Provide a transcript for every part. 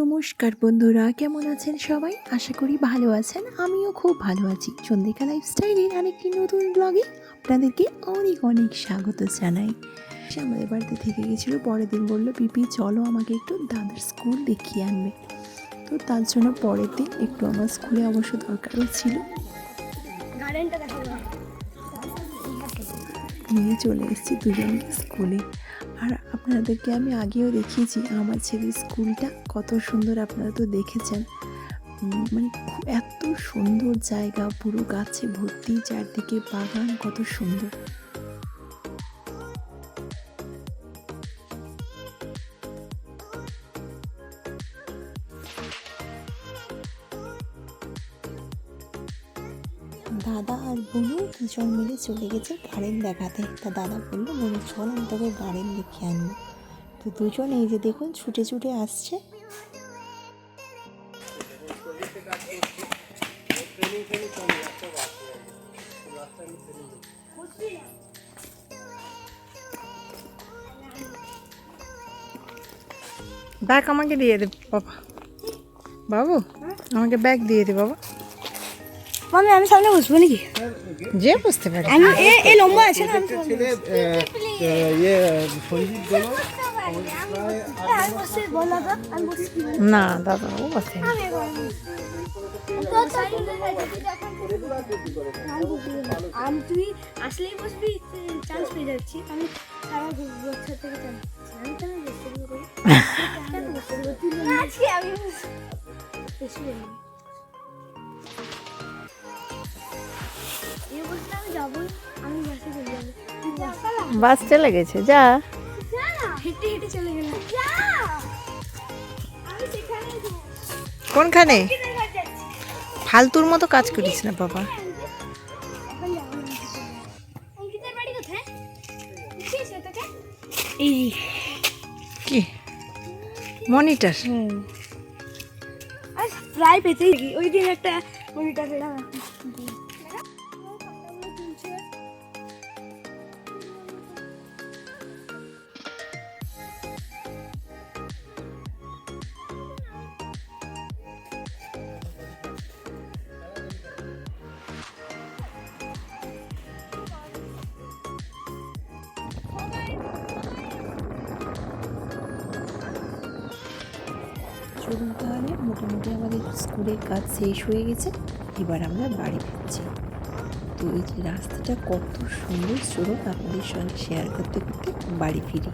নমস্কার বন্ধুরা, কেমন আছেন সবাই? আশা করি ভালো আছেন, আমিও খুব ভালো আছি। চন্দ্রিকা লাইফস্টাইলের আরেকটি নতুন ব্লগে আপনাদেরকে অনেক অনেক স্বাগত জানাই। সে আমাদের বাড়িতে থেকে গেছিল, পরের দিন বলল, পিপি, চলো আমাকে একটু দাদার স্কুল দেখিয়ে আনবে। তো তার জন্য পরের দিন একটু আমার স্কুলে অবশ্য দরকারও ছিল। নিয়ে চলে এসেছি দুজনকে স্কুলে আর আপনাদেরকে আমি আগেও দেখিয়েছি আমার ছেলের স্কুলটা কত সুন্দর আপনারা তো দেখেছেন। মানে এত সুন্দর জায়গা, পুরো গাছে ভর্তি, চারদিকে বাগান, কত সুন্দর। দাদা আর বোনু দুজন মিলে চলে গেছে গার্ডেন দেখাতে তা দাদা বলল বোনু চল আমি তোকে গার্ডেন দেখে আনব। তো দুজন এই যে দেখুন, ছুটে ছুটে আসছে। ব্যাগ আমাকে দিয়ে দে, বাবা। বাবু, আমাকে ব্যাগ দিয়ে দে, বাবা। মামি আমি সামনে বসবো নাকি? যে বুঝতে পারে। আমি এ এ লম্বা আছে না আমি ইয়ে আমি আমি না দাদা ও বসে। আমি তুই আসলেই বসবি? চান্স পেয়ে যাচ্ছি। আমি সারা বছর থেকে চান্স আমি কেন বসতে দেবো কই? কেন বসতে আমি বাসে চলে যাব। বাস চলে গেছে যা। হেঁটে হেঁটে চলে কোনখানে? ফালতুর মতো কাজ করিস না বাবা। কি মনিটর? আজ প্রায় পেতেই। ওই দিন একটা চলুন তাহলে মোটামুটি আমাদের স্কুলের কাজ শেষ হয়ে গেছে, এবার আমরা বাড়ি ফিরছি। তো এই যে রাস্তাটা কত সুন্দর স্রোত আপনাদের সঙ্গে শেয়ার করতে করতে বাড়ি ফিরি।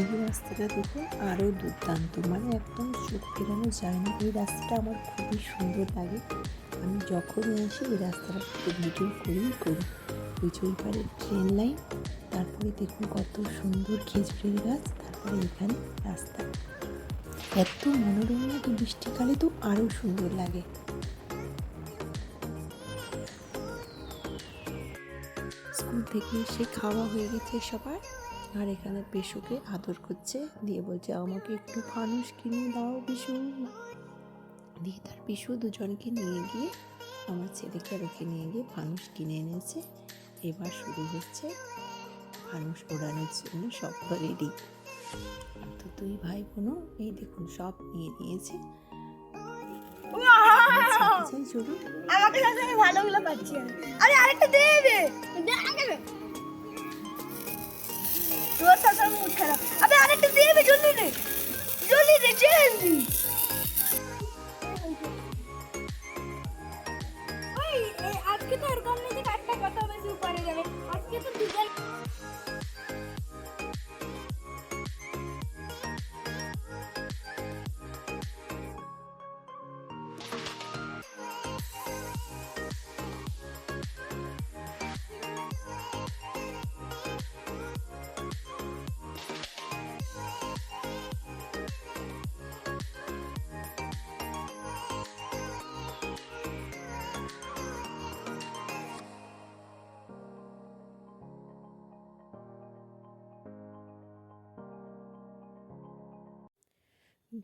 এই রাস্তাটা দেখুন আরও দুর্দান্ত। মানে একদম চোখ ফেরানো যায় না এই রাস্তাটা আমার খুবই সুন্দর লাগে। আমি যখনই আসি, এই রাস্তাটা ভিডিও করেই করি। ওই পারে ট্রেন লাইন, তারপরে দেখুন কত সুন্দর খেজুরের গাছ, তারপরে এখানে রাস্তা। এত মনোরম লাগে, বৃষ্টিকালে তো আরও সুন্দর লাগে। স্কুল থেকে এসে খাওয়া হয়ে গেছে সবার। আর এখানে পেশুকে আদর করছে, দিয়ে বলছে, আমাকে একটু ফানুস কিনে দাও বিশু। দিয়ে তার পিসু দুজনকে নিয়ে গিয়ে, আমার ছেলেকে আর ওকে নিয়ে গিয়ে ফানুস কিনে এনেছে। এবার শুরু হচ্ছে ফানুস ওড়ানোর জন্য সব রেডি তো দুই ভাই বোনও এই দেখুন সব নিয়ে নিয়েছে। আমাকে ভালোগুলো পাচ্ছি। আরে আরেকটা দেবে দেবে তোর সাথে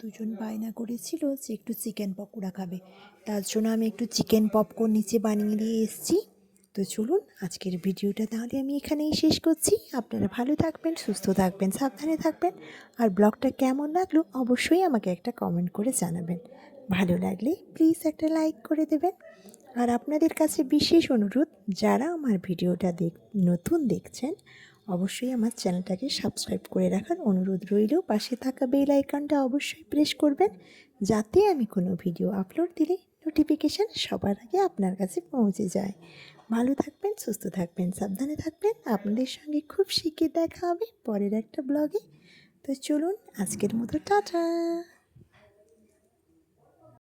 দুজন বায়না করেছিল যে একটু চিকেন পকোড়া খাবে। তার জন্য আমি একটু চিকেন পপকর্ন নিচে বানিয়ে দিয়ে এসেছি। তো চলুন, আজকের ভিডিওটা তাহলে আমি এখানেই শেষ করছি। আপনারা ভালো থাকবেন, সুস্থ থাকবেন, সাবধানে থাকবেন। আর ব্লগটা কেমন লাগল অবশ্যই আমাকে একটা কমেন্ট করে জানাবেন। ভালো লাগলে প্লিজ একটা লাইক করে দেবেন। আর আপনাদের কাছে বিশেষ অনুরোধ, যারা আমার ভিডিওটা দেখ নতুন দেখছেন অবশ্যই আমার চ্যানেলটাকে সাবস্ক্রাইব করে রাখার অনুরোধ রইল। পাশে থাকা বেল আইকনটা অবশ্যই প্রেস করবেন, যাতে আমি কোনো ভিডিও আপলোড দিলে নোটিফিকেশান সবার আগে আপনার কাছে পৌঁছে যায়। ভালো থাকবেন, সুস্থ থাকবেন, সাবধানে থাকবেন। আপনাদের সঙ্গে খুব শিখিয়ে দেখা হবে পরের একটা ব্লগে। তো চলুন, আজকের মতো, টাটা!